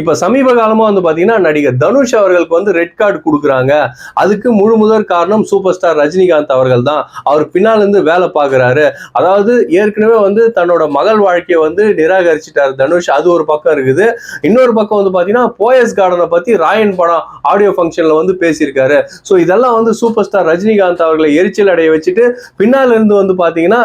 இப்ப சமீப காலமா வந்து பாத்தீங்கன்னா நடிகர் தனுஷ் அவர்களுக்கு வந்து ரெட் கார்டு கொடுக்குறாங்க. அதுக்கு முழு முதற் காரணம் சூப்பர் ஸ்டார் ரஜினிகாந்த் அவர்கள் தான். அவர் பின்னால் இருந்து வேலை பார்க்குறாரு. அதாவது ஏற்கனவே வந்து தன்னோட மகள் வாழ்க்கையை வந்து நிராகரிச்சிட்டார் தனுஷ். அது ஒரு பக்கம் இருக்குது. இன்னொரு பக்கம் வந்து பாத்தீங்கன்னா போயஸ் கார்டனை பத்தி ராயன் படம் ஆடியோ ஃபங்க்ஷன்ல வந்து பேசியிருக்காரு. ஸோ இதெல்லாம் வந்து சூப்பர் ஸ்டார் ரஜினிகாந்த் அவர்களை எரிச்சல் அடைய வச்சுட்டு பின்னால் இருந்து வந்து பாத்தீங்கன்னா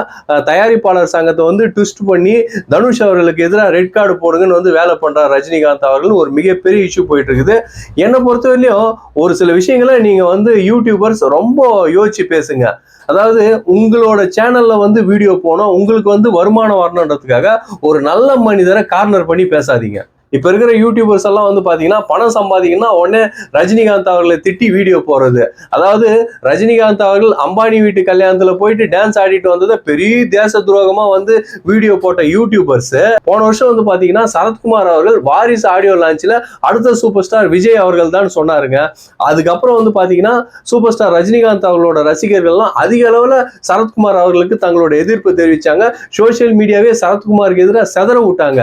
தயாரிப்பாளர் சங்கத்தை வந்து ட்விஸ்ட் பண்ணி தனுஷ் அவர்களுக்கு எதிராக ரெட் கார்டு போடுங்கன்னு வந்து வேலை பண்றார் ரஜினிகாந்த் அவர்கள் ஒரு மிகப்பெரிய இஷ்யூ போயிட்டு இருக்குது என்னை பொறுத்தவரையிலும் ஒரு சில விஷயங்களை நீங்க வந்து யூடியூபர்ஸ் ரொம்ப யோசிச்சு பேசுங்க. அதாவது உங்களோட சேனல்ல வந்து வீடியோ போனோம் உங்களுக்கு வந்து வருமானம் வரணுன்றதுக்காக ஒரு நல்ல மனிதரை கார்னர் பண்ணி பேசாதீங்க. இப்ப இருக்கிற யூடியூபர்ஸ் எல்லாம் வந்து பாத்தீங்கன்னா பணம் சம்பாதிக்கணும்னா உடனே ரஜினிகாந்த் அவர்களை திட்டி வீடியோ போறது அதாவது ரஜினிகாந்த் அவர்கள் அம்பானி வீட்டு கல்யாணத்துல போயிட்டு டான்ஸ் ஆடிட்டு வந்ததை பெரிய தேச துரோகமா வந்து வீடியோ போட்ட யூடியூபர்ஸ் போன வருஷம் வந்து பாத்தீங்கன்னா சரத்குமார் அவர்கள் வாரிசு ஆடியோ லான்ச்ல அடுத்த சூப்பர் ஸ்டார் விஜய் அவர்கள் தான் சொன்னாருங்க. அதுக்கப்புறம் வந்து பாத்தீங்கன்னா சூப்பர் ஸ்டார் ரஜினிகாந்த் அவர்களோட ரசிகர்கள்லாம் அதிக அளவுல சரத்குமார் அவர்களுக்கு தங்களோட எதிர்ப்பு தெரிவிச்சாங்க. சோஷியல் மீடியாவே சரத்குமாருக்கு எதிராக செதற விட்டாங்க.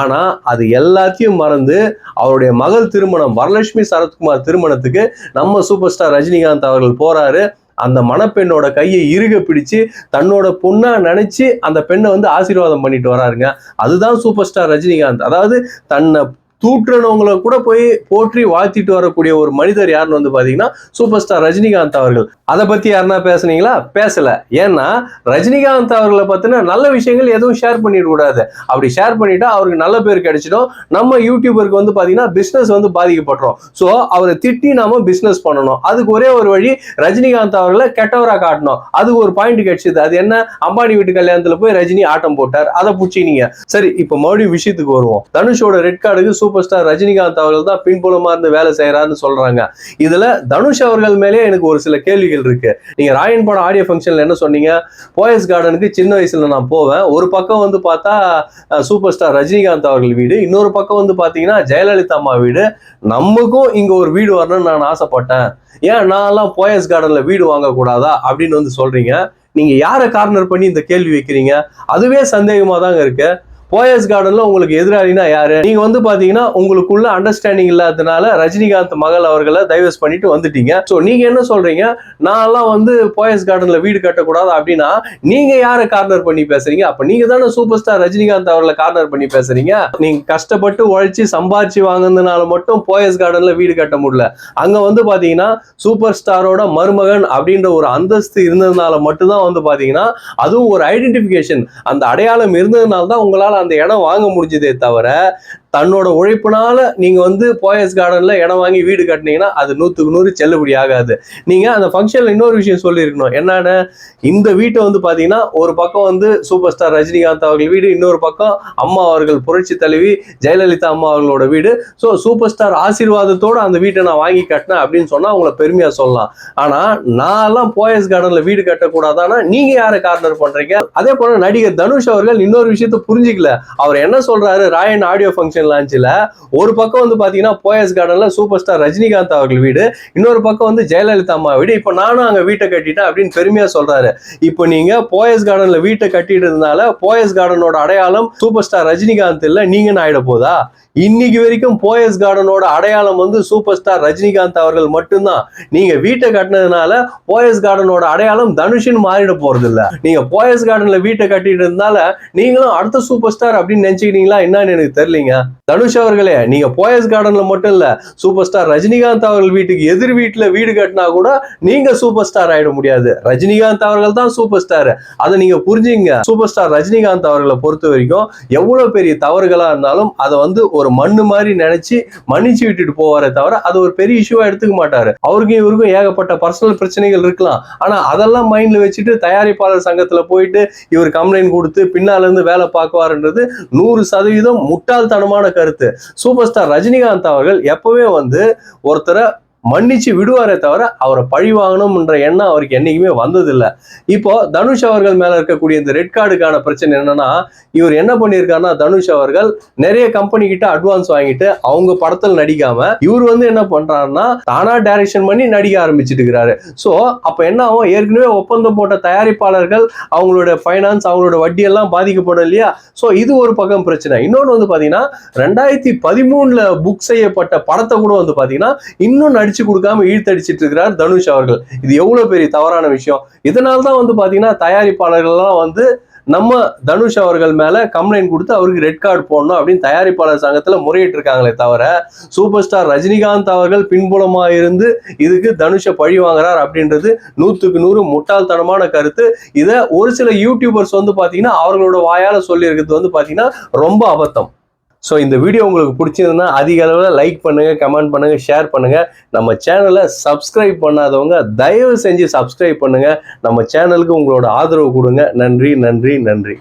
ஆனா அது எல்லாத்தையும் மறந்து அவருடைய மகள் திருமணம் வரலட்சுமி சரத்குமார் திருமணத்துக்கு நம்ம சூப்பர் ஸ்டார் ரஜினிகாந்த் அவர்கள் போறாரு. அந்த மணப்பெண்ணோட கையை இறுக பிடிச்சு தன்னோட பொண்ணா நினைச்சு அந்த பெண்ணை வந்து ஆசீர்வாதம் பண்ணிட்டு வராருங்க. அதுதான் சூப்பர் ஸ்டார் ரஜினிகாந்த். அதாவது தன்னை தூற்றுனவங்களை கூட போய் போற்றி வாழ்த்திட்டு வரக்கூடிய ஒரு மனிதர் யாருன்னு வந்து பாத்தீங்கன்னா சூப்பர் ஸ்டார் ரஜினிகாந்த் அவர்கள். அதை பத்தி யாருன்னா பேசுனீங்களா? பேசல. ஏன்னா ரஜினிகாந்த் அவர்களை பத்தின நல்ல விஷயங்கள் எதுவும் ஷேர் பண்ணிட கூடாது. அப்படி ஷேர் பண்ணிட்டா அவருக்கு நல்ல பேர் கிடைச்சிடும். நம்ம யூடியூபருக்கு வந்து பாத்தீங்கன்னா பிசினஸ் வந்து பாதிக்கப்படுறோம் ஸோ அவரை திட்டி நாம பிஸ்னஸ் பண்ணணும். அதுக்கு ஒரே ஒரு வழி ரஜினிகாந்த் அவர்களை கெட்டவரா காட்டணும். அதுக்கு ஒரு பாயிண்ட் கிடைச்சது. அது என்ன? அம்பானி வீட்டு கல்யாணத்துல போய் ரஜினி ஆட்டம் போட்டார். அதை புடிச்சினீங்க சரி இப்போ மறுபடியும் விஷயத்துக்கு வருவோம். தனுஷோட ரெட் கார்டுக்கு சூப்பர் ஸ்டார் ரஜினிகாந்த் அவர்கள் தான் பின்புலமா இருந்து வேலை செய்யறாருன்னு சொல்றாங்க. இதுல தனுஷ் அவர்கள் மேலே எனக்கு ஒரு சில கேள்விகள் இருக்கு. நீங்க ராயன் படம் ஆடியோ ஃபங்க்ஷன்ல என்ன சொன்னீங்க? போயஸ் கார்டனுக்கு சின்ன வயசுல நான் போவேன். ஒரு பக்கம் வந்து பார்த்தா சூப்பர் ஸ்டார் ரஜினிகாந்த் அவர்கள் வீடு. இன்னொரு பக்கம் வந்து பாத்தீங்கன்னா ஜெயலலிதா அம்மா வீடு. நமக்கும் இங்க ஒரு வீடு வரணும்னு நான் ஆசைப்பட்டேன். ஏன்? நான்லாம் போயஸ் கார்டன்ல வீடு வாங்கக்கூடாதா? அப்படின்னு வந்து சொல்றீங்க. நீங்க யாரை கார்னர் பண்ணி இந்த கேள்வி வைக்கிறீங்க? அதுவே சந்தேகமா தாங்க இருக்கு. போயஸ் கார்டனில் உங்களுக்கு எதிராளினா யாரு? நீங்க வந்து பாத்தீங்கன்னா உங்களுக்குள்ள அண்டர்ஸ்டாண்டிங் இல்லாததுனால ரஜினிகாந்த் மகள் அவர்களை டைவர்ஸ் பண்ணிட்டு வந்துட்டீங்க. ஸோ நீங்க என்ன சொல்றீங்க? நான்லாம் வந்து போயஸ் கார்டன்ல வீடு கட்டக்கூடாது அப்படின்னா நீங்க யாரை கார்னர் பண்ணி பேசுறீங்க? அப்ப நீங்க தானே சூப்பர் ஸ்டார் ரஜினிகாந்த் அவர்களை கார்னர் பண்ணி பேசுறீங்க. நீங்க கஷ்டப்பட்டு உழைச்சி சம்பாரிச்சு வாங்குனதுனால மட்டும் போயஸ் கார்டன்ல வீடு கட்ட முடியல. அங்க வந்து பாத்தீங்கன்னா சூப்பர் ஸ்டாரோட மருமகன் அப்படின்ற ஒரு அந்தஸ்து இருந்ததுனால மட்டும்தான் வந்து பாத்தீங்கன்னா அதுவும் ஒரு ஐடென்டிபிகேஷன் அந்த அடையாளம் இருந்ததுனால தான் உங்களால் அந்த இடம் வாங்க முடிஞ்சதே தவிர தன்னோட உழைப்புனால நீங்க வந்து போயஸ் கார்டன்ல இடம் வாங்கி வீடு கட்டினீங்கன்னா அது நூத்துக்கு நூறு செல்லுபடி ஆகாது. நீங்க அந்த ஃபங்க்ஷன்ல இன்னொரு விஷயம் சொல்லியிருக்கணும். என்னன்னு இந்த வீட்டை வந்து பாத்தீங்கன்னா ஒரு பக்கம் வந்து சூப்பர் ஸ்டார் ரஜினிகாந்த் அவர்கள் வீடு இன்னொரு பக்கம் அம்மா அவர்கள் புரட்சி தலைவி ஜெயலலிதா அம்மா அவர்களோட வீடு. ஸோ சூப்பர் ஸ்டார் ஆசீர்வாதத்தோட அந்த வீட்டை நான் வாங்கி கட்டினேன் அப்படின்னு சொன்னா அவங்கள பெருமையா சொல்லலாம். ஆனா நான்லாம் போயஸ் கார்டன்ல வீடு கட்டக்கூடாதானா நீங்க யாரை கார்னர் பண்றீங்க? அதே போல நடிகர் தனுஷ் அவர்கள் இன்னொரு விஷயத்த புரிஞ்சுக்கல. அவர் என்ன சொல்றாரு? ராயன் ஆடியோ ஃபங்க்ஷன் லான்ச்ல ஒரு பக்கம் வந்து பாத்தீங்கன்னா போயஸ் கார்டன்ல சூப்பர் ஸ்டார் ரஜினிகாந்த் அவர்கள் வீடு இன்னொரு பக்கம் வந்து ஜெயலலிதா அம்மா வீடு. இப்போ நானும் அங்க வீட்டை கட்டிட்டேன் அப்படின்னு பெருமையா சொல்றாரு. இப்போ நீங்க போயஸ் கார்டன்ல வீட்டை கட்டிட்டதுனால போயஸ் கார்டனோட அடையாளம் சூப்பர் ஸ்டார் ரஜினிகாந்த் இல்ல நீங்கன்னு ஆயிட போதா? இன்னைக்கு வரைக்கும் போயஸ் கார்டனோட அடையாளம் வந்து சூப்பர் ஸ்டார் ரஜினிகாந்த் அவர்கள் மட்டும்தான். நீங்க வீட்டை கட்டினதுனால போயஸ் கார்டனோட அடையாளம் தனுஷின்னு மாறிட போறது இல்ல நீங்க போயஸ் கார்டன்ல வீட்டை கட்டிட்டு இருந்தால நீங்களும் அடுத்த சூப்பர் ஸ்டார் அப்படின்னு நினைச்சுக்கிட்டீங்களா? என்னன்னு எனக்கு தெரியலீங்க. தனுஷ் அவர்களே நீங்க போயஸ் கார்டன்ல மட்டும் இல்ல சூப்பர் ஸ்டார் ரஜினிகாந்த் அவர்கள் வீட்டுக்கு எதிர் வீட்டுல வீடு கட்டினா கூட நீங்க சூப்பர் ஸ்டார் ஆயிட முடியாது. ரஜினிகாந்த் அவர்கள் தான் சூப்பர் ஸ்டார் அதை நீங்க புரிஞ்சுங்க. சூப்பர் ஸ்டார் ரஜினிகாந்த் அவர்களை பொறுத்த வரைக்கும் எவ்வளவு பெரிய தவறுகளா இருந்தாலும் அதை வந்து ஒரு மண்ணு மாதிரி நினைச்சு மன்னிச்சு விட்டுட்டு போவாரே தவிர அது ஒரு பெரிய இஷ்யூவா எடுத்துக்க மாட்டாரு. அவருக்கும் இவருக்கும் ஏகப்பட்ட பர்சனல் பிரச்சனைகள் இருக்கலாம். ஆனா அதெல்லாம் மைண்ட்ல வச்சுட்டு தயாரிப்பாளர் சங்கத்துல போயிட்டு இவர் கம்ப்ளைண்ட் கொடுத்து பின்னால இருந்து வேலை பார்க்குவாருன்றது நூறு சதவீதம் முட்டாள்தனமான கருத்து. சூப்பர் ஸ்டார் ரஜினிகாந்த் அவர்கள் எப்பவே வந்து ஒருத்தரை மன்னிச்சு விடுவாரே தவிர அவரை பழி வாங்கணும்ன்ற எண்ணம் அவருக்கு என்னைக்குமே வந்ததில்லை. இப்போ தனுஷ் அவர்கள் மேல இருக்கக்கூடிய இந்த ரெட் கார்டுக்கான பிரச்சனை என்னன்னா இவர் என்ன பண்ணியிருக்காருன்னா தனுஷ் அவர்கள் நிறைய கம்பெனி கிட்ட அட்வான்ஸ் வாங்கிட்டு அவங்க படத்தில் நடிக்காம இவர் வந்து என்ன பண்றாருன்னா தானா டைரக்ஷன் பண்ணி நடிக்க ஆரம்பிச்சிட்டு இருக்கிறாரு ஸோ அப்ப என்ன ஆகும்? ஏற்கனவே ஒப்பந்தம் போட்ட தயாரிப்பாளர்கள் அவங்களோட ஃபைனான்ஸ் அவங்களோட வட்டி எல்லாம் பாதிக்கப்படும் இல்லையா? ஸோ இது ஒரு பக்கம் பிரச்சனை. இன்னொன்று வந்து பாத்தீங்கன்னா ரெண்டாயிரத்தி பதிமூணுல புக் செய்யப்பட்ட படத்தை கூட வந்து பாத்தீங்கன்னா இன்னும் அடிச்சு கொடுக்காம இழுத்தடிச்சிட்டு இருக்கிறார் தனுஷ் அவர்கள். இது எவ்வளவு பெரிய தவறான விஷயம். இதனால தான் வந்து பாத்தீங்கன்னா தயாரிப்பாளர்கள்லாம் வந்து நம்ம தனுஷ் அவர்கள் மேல கம்ப்ளைண்ட் கொடுத்து அவருக்கு ரெட் கார்டு போடணும் அப்படின்னு தயாரிப்பாளர் சங்கத்துல முறையிட்டு இருக்காங்களே தவிர சூப்பர் ஸ்டார் ரஜினிகாந்த் அவர்கள் பின்புலமா இருந்து இதுக்கு தனுஷை பழி வாங்குறார் அப்படின்றது நூத்துக்கு நூறு முட்டாள்தனமான கருத்து. இதை ஒரு சில யூடியூபர்ஸ் வந்து பாத்தீங்கன்னா அவர்களோட வாயால சொல்லியிருக்கிறது வந்து பாத்தீங்கன்னா ரொம்ப அபத்தம். ஸோ இந்த வீடியோ உங்களுக்கு பிடிச்சிருந்தா அதிக அளவில் லைக் பண்ணுங்கள் கமெண்ட் பண்ணுங்கள் ஷேர் பண்ணுங்கள் நம்ம சேனலை சப்ஸ்கிரைப் பண்ணாதவங்க தயவு செஞ்சு சப்ஸ்கிரைப் பண்ணுங்கள் நம்ம சேனலுக்கு உங்களோட ஆதரவு கொடுங்க. நன்றி நன்றி நன்றி.